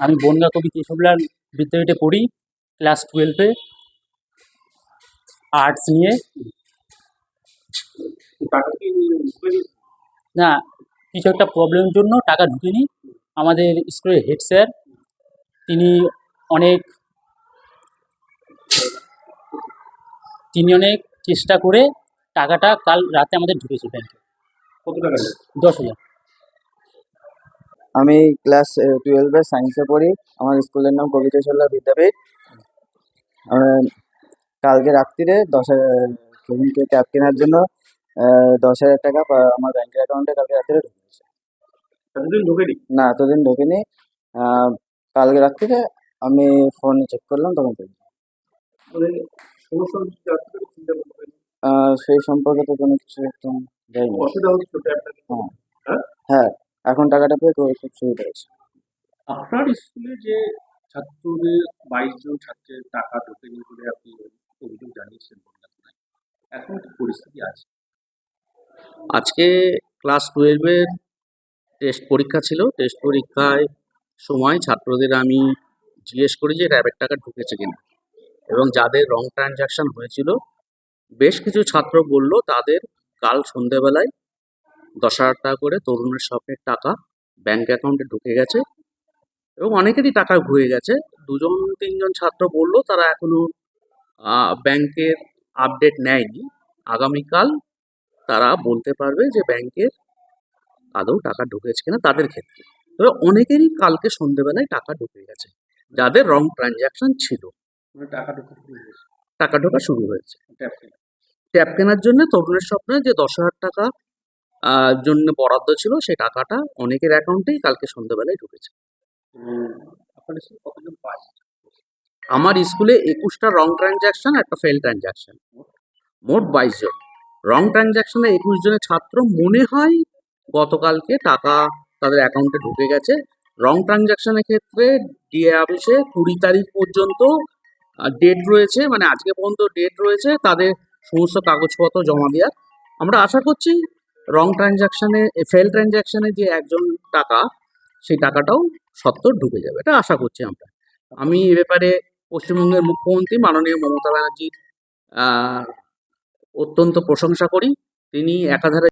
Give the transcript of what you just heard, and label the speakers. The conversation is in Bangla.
Speaker 1: আমি বনগা কবি কেশবলাল বিদ্যাপীঠে পড়ি ক্লাস টুয়েলভে আর্টস নিয়ে।
Speaker 2: টাকা কি ঢুকে
Speaker 1: না কিছু একটা প্রবলেমের জন্য টাকা ঢুকেনি। আমাদের স্কুলের হেড স্যার তিনি অনেক তিনি অনেক চেষ্টা করে টাকাটা কাল রাতে আমাদের ঢুকেছে ব্যাংকে
Speaker 2: কত টাকা?
Speaker 1: দশ হাজার।
Speaker 3: আমি ক্লাস টুয়েলভে সায়েন্সে পড়ি। আমার স্কুলের নাম কবিতা কবিতেশ্বরলা বিদ্যাপীঠ। কালকে রাত্রিরে দশ হাজার সেদিনকে ক্যাব কেনার জন্য দশ হাজার টাকা আমার ব্যাংকের অ্যাকাউন্টে কালকে রাত্রে ঢুকেছে
Speaker 2: এতদিন ঢোকেনি?
Speaker 3: না এতদিন ঢোকেনি। কালকে রাত্রিরে আমি ফোন চেক করলাম তখন পেয়েছি।
Speaker 2: মানে
Speaker 3: সেই সম্পর্কে তো কোনো কিছু একদম যায়নি
Speaker 2: অসুবিধা
Speaker 3: হ্যাঁ। এখন টাকাটা পেয়ে খুব সুবিধা হয়েছে।
Speaker 2: আপনার স্কুলে যে ছাত্রদের বাইশ জন ছাত্রের টাকা ঢোকেনি বলে আপনি অভিযোগ জানিয়েছেন এখন কি পরিস্থিতি আছে?
Speaker 4: আজকে ক্লাস টুয়েলভের টেস্ট পরীক্ষা ছিল টেস্ট পরীক্ষায় সময় ছাত্রদের আমি জিজ্ঞেস করি যে র্যাবের টাকা ঢুকেছে কিনা। এবং যাদের রং ট্রানজাকশন হয়েছিল বেশ কিছু ছাত্র বলল তাদের কাল সন্ধেবেলায় দশ হাজার টাকা করে তরুণের স্বপ্নের টাকা ব্যাংক অ্যাকাউন্টে ঢুকে গেছে এবং অনেকেরই টাকা ঘুরে গেছে। দুজন তিনজন ছাত্র বলল তারা এখনও আহ, ব্যাংকের আপডেট নেয়নি। আগামীকাল তারা বলতে পারবে যে ব্যাংকের আদৌ টাকা ঢুকেছে কিনা তাদের ক্ষেত্রে। তবে অনেকেরই কালকে সন্ধেবেলায় টাকা ঢুকে গেছে যাদের রং ট্রানজাকশন ছিল।
Speaker 2: মানে টাকা ঢোকা শুরু হয়েছে।
Speaker 4: টাকা ঢোকা শুরু হয়েছে।
Speaker 2: ট্যাপ
Speaker 4: ট্যাব কেনার জন্য তরুণের স্বপ্নে যে দশ হাজার টাকা জন্য বরাদ্দ ছিল সেই টাকাটা অনেকের অ্যাকাউন্টেই কালকে সন্ধেবেলায় ঢুকেছে। আমার স্কুলে একুশটা রং ট্রানজাকশন একটা ফেল ট্রানজাকশন মোট বাইশ জন। রং ট্রানজাকশনে একুশ জনের ছাত্র মনে হয় গতকালকে টাকা তাদের অ্যাকাউন্টে ঢুকে গেছে। রং ট্রানজাকশনের ক্ষেত্রে ডিএ অফিসে কুড়ি তারিখ পর্যন্ত ডেট রয়েছে মানে আজকে পর্যন্ত ডেট রয়েছে তাদের সমস্ত কাগজপত্র জমা দেওয়ার। আমরা আশা করছি রং ট্রানজাকশনে ফেল ট্রানজ্যাকশানে যে একজন টাকা, সেই টাকাটাও সত্তর ঢুকে যাবে। এটা আশা করছি আমরা। আমি এ ব্যাপারে পশ্চিমবঙ্গের মুখ্যমন্ত্রী মাননীয় মমতা ব্যানার্জির অত্যন্ত প্রশংসা করি। তিনি একাধারে